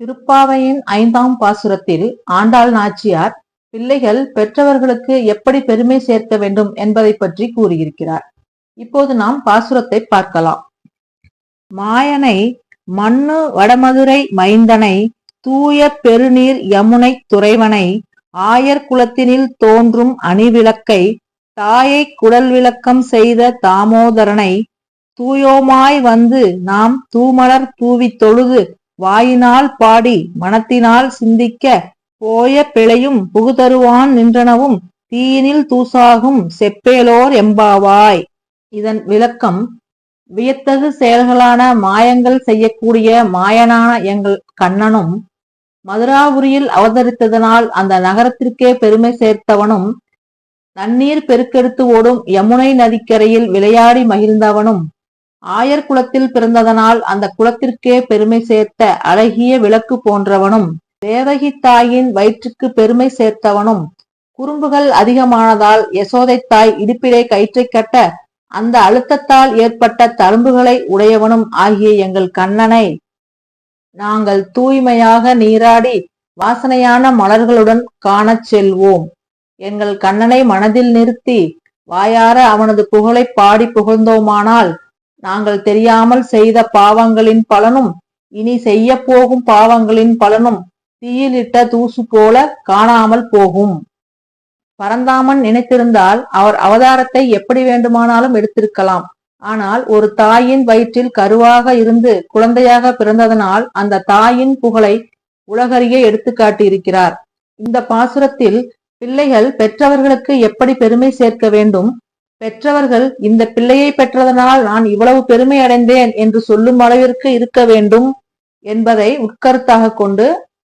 திருப்பாவையின் ஐந்தாம் பாசுரத்தில் ஆண்டாள் நாச்சியார் பிள்ளைகள் பெற்றவர்களுக்கு எப்படி பெருமை சேர்க்க வேண்டும் என்பதை பற்றி கூறியிருக்கிறார். இப்போது நாம் பாசுரத்தை பார்க்கலாம். மாயனை மண்ணு வடமதுரை மைந்தனை தூய பெருநீர் யமுனை துறைவனை ஆயர் குலத்தினில் தோன்றும் அணிவிளக்கை தாயை குடல் விளக்கம் செய்த தாமோதரனை தூயோமாய் வந்து நாம் தூமலர் தூவி தொழுது வாயினால் பாடி மனத்தினால் சிந்திக்க போய பிழையும் புகுதருவான் நின்றனவும் தீயினில் தூசாகும் செப்பேலோர் எம்பாவாய். இதன் விளக்கம் வியத்தகு செயல்களான மாயங்கள் செய்யக்கூடிய மாயனான எங்கள் கண்ணனும் மதுராபுரியில் அவதரித்ததனால் அந்த நகரத்திற்கே பெருமை சேர்த்தவனும் நன்னீர் பெருக்கெடுத்து ஓடும் யமுனை நதிக்கரையில் விளையாடி மகிழ்ந்தவனும் ஆயர் குலத்தில் பிறந்ததனால் அந்த குலத்திற்கே பெருமை சேர்த்த அழகிய விளக்கு போன்றவனும் தேவகி தாயின் வயிற்றுக்கு பெருமை சேர்த்தவனும் குறும்புகள் அதிகமானதால் யசோதை தாய் இடுப்பிலே கயிற்றை கட்ட அந்த அழுத்தத்தால் ஏற்பட்ட தழும்புகளை உடையவனும் ஆகிய எங்கள் கண்ணனை. நாங்கள் தூய்மையாக நீராடி வாசனையான மலர்களுடன் காணச் செல்வோம். எங்கள் கண்ணனை மனதில் நிறுத்தி வாயார அவனது புகழை பாடி புகழ்ந்தோமானால் நாங்கள் தெரியாமல் செய்த பாவங்களின் பலனும் இனி செய்ய போகும் பாவங்களின் பலனும் தீயிலிட்ட தூசு போல காணாமல் போகும். பரந்தாமன் நினைத்திருந்தால் அவர் அவதாரத்தை எப்படி வேண்டுமானாலும் எடுத்திருக்கலாம். ஆனால் ஒரு தாயின் வயிற்றில் கருவாக இருந்து குழந்தையாக பிறந்ததனால் அந்த தாயின் புகழை உலகறிய எடுத்துக்காட்டியிருக்கிறார் இந்த பாசுரத்தில் பிள்ளைகள் பெற்றவர்களுக்கு எப்படி பெருமை சேர்க்க வேண்டும்? பெற்றவர்கள் இந்த பிள்ளையை பெற்றதனால் நான் இவ்வளவு பெருமை அடைந்தேன் என்று சொல்லும் அளவிற்கு இருக்க வேண்டும் என்பதை உட்கருத்தாக கொண்டு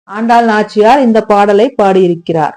ஆண்டாள் நாச்சியார் இந்த பாடலை பாடியிருக்கிறார்.